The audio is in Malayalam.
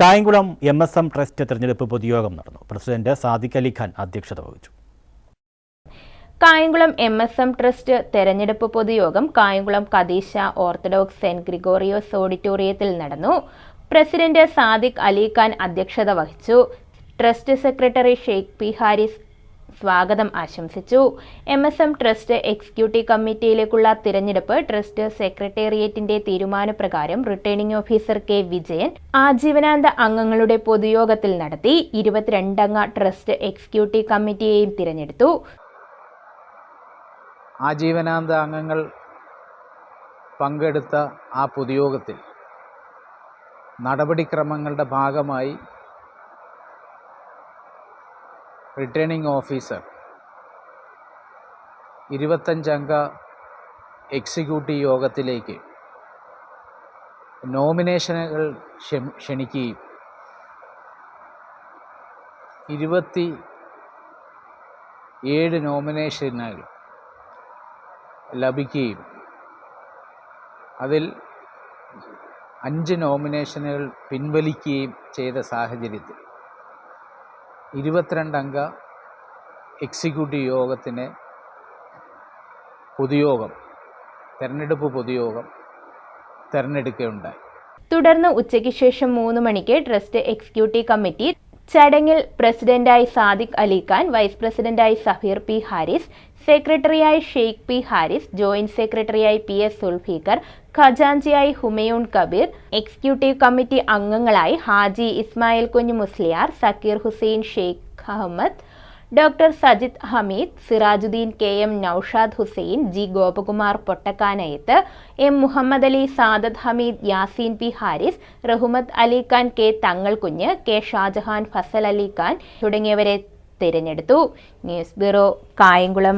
Kayamkulam M S M trust തെരഞ്ഞെടുപ്പ് പൊതുയോഗം നടന്നു. പ്രസിഡന്റ് സാദിഖ് അലിഖാൻ അധ്യക്ഷത വഹിച്ചു. Kayamkulam M S M trust തെരഞ്ഞെടുപ്പ് പൊതുയോഗം Kayamkulam Kadeesha orthodox saint Gregorios ഓഡിറ്റോറിയത്തിൽ നടന്നു. പ്രസിഡന്റ് സാദിഖ് അലിഖാൻ അധ്യക്ഷത വഹിച്ചു. Trust secretary Sheikh P Haris സ്വാഗതം ആശംസിച്ചു. M S M trust executive കമ്മിറ്റിയിലേക്കുള്ള തിരഞ്ഞെടുപ്പ് ട്രസ്റ്റ് സെക്രട്ടേറിയറ്റിന്റെ തീരുമാനപ്രകാരം റിട്ടേണിംഗ് ഓഫീസർ കെ വിജയൻ ആജീവനാന്ത അംഗങ്ങളുടെ പൊതുയോഗത്തിൽ നടത്തി ഇരുപത്തിരണ്ടംഗ ട്രസ്റ്റ് എക്സിക്യൂട്ടീവ് കമ്മിറ്റിയെയും തിരഞ്ഞെടുത്തു. ആജീവനാന്ത അംഗങ്ങൾ പങ്കെടുത്ത ആ പൊതുയോഗത്തിൽ നടപടിക്രമങ്ങളുടെ ഭാഗമായി റിട്ടേണിംഗ് ഓഫീസർ ഇരുപത്തഞ്ചംഗ എക്സിക്യൂട്ടീവ് യോഗത്തിലേക്ക് നോമിനേഷനുകൾ ക്ഷ- ക്ഷണിക്കുകയും. ഇരുപത്തി ഏഴ് നോമിനേഷനുകൾ ലഭിക്കുകയും. അതിൽ അഞ്ച് നോമിനേഷനുകൾ പിൻവലിക്കുകയും ചെയ്ത സാഹചര്യത്തിൽ. ഇരുപത്തിരണ്ടംഗ എക്സിക്യൂട്ടീവ് യോഗത്തിന് പൊതുയോഗം തെരഞ്ഞെടുപ്പ് പൊതുയോഗം തെരഞ്ഞെടുക്കുകയുണ്ടായി തുടർന്ന് ഉച്ചയ്ക്ക് ശേഷം മൂന്ന് മണിക്ക് ട്രസ്റ്റ് എക്സിക്യൂട്ടീവ് കമ്മിറ്റി ചടങ്ങിൽ പ്രസിഡന്റായി സാദിഖ് അലിഖാൻ വൈസ് പ്രസിഡന്റായി സഫീർ പി ഹാരിസ് സെക്രട്ടറിയായി ഷെയ്ഖ് പി ഹാരിസ് ജോയിന്റ് സെക്രട്ടറിയായി പി എസ് സുൽഫീഖർ ഖജാൻജിയായി ഹുമയൂൺ കബീർ എക്സിക്യൂട്ടീവ് കമ്മിറ്റി അംഗങ്ങളായി Haji Ismail Kunju Musliyar Zakir Hussain Sheikh Ahmed doctor Sajith Hameed Sirajuddin K M Noushad Hussain G Gopakumar Pottakkanayathu M Muhammad Ali Sadath Hameed Yaseen P Haris Rahumath Ali Khan K Thangalkunju K Shahjahan Fazal Ali Khan തുടങ്ങിയവരെ തിരഞ്ഞെടുത്തു. News bureau Kayamkulam.